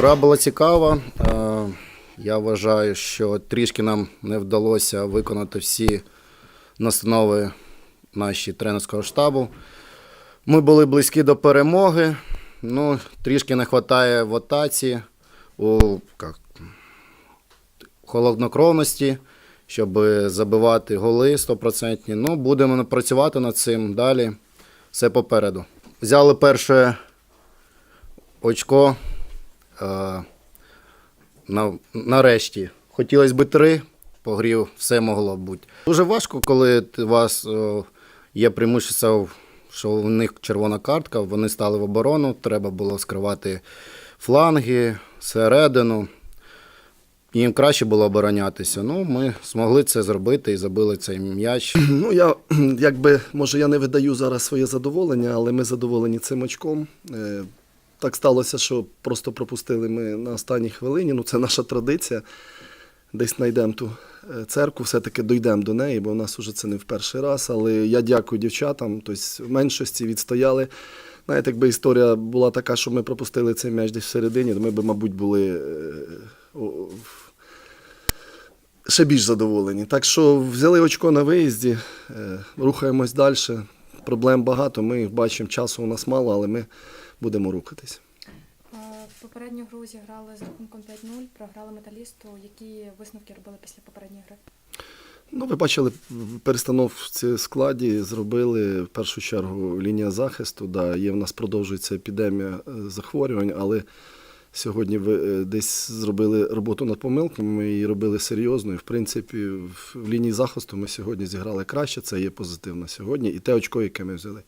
Гра була цікава. Е, Я вважаю, що трішки нам не вдалося виконати всі настанови наші тренерського штабу. Ми були близькі до перемоги. Ну, трішки не вистачає в атаці, у як, холоднокровності, щоб забивати голи 100%. Ну, будемо працювати над цим далі. Все попереду. Взяли перше очко. Е, на, нарешті. Хотілося б три, по грі все могло бути. Дуже важко, коли у вас е, є преимущество, що в них червона картка, вони стали в оборону, треба було скривати фланги, середину. Їм краще було оборонятися. Ну, ми змогли це зробити і забили цей м'яч. Ну, я якби, може, я не видаю зараз своє задоволення, але ми задоволені цим очком. Так сталося, що просто пропустили ми на останній хвилині. Ну, це наша традиція. Десь знайдемо ту е, церкву, все-таки дійдемо до неї, бо в нас уже це не в перший раз. Але я дякую дівчатам. Тобто в меншості відстояли. Знаєте, якби історія була така, що ми пропустили цей м'яч десь всередині, то ми б, мабуть, були е, ще більш задоволені. Так що взяли очко на виїзді, е, рухаємось далі. Проблем багато. Ми бачимо, часу у нас мало, але ми будемо рухатись. Е, Попередню гру зіграли з рахунком 5-0, програли металісту. Які висновки робили після попередньої гри? Ну, ви бачили, в перестановці складі зробили в першу чергу лінія захисту. Да, є в нас продовжується епідемія е, захворювань, але сьогодні ви е, десь зробили роботу над помилками. Ми її робили серйозно. І в принципі, в лінії захисту ми сьогодні зіграли краще. Це є позитивно сьогодні. І те очко, яке ми взяли.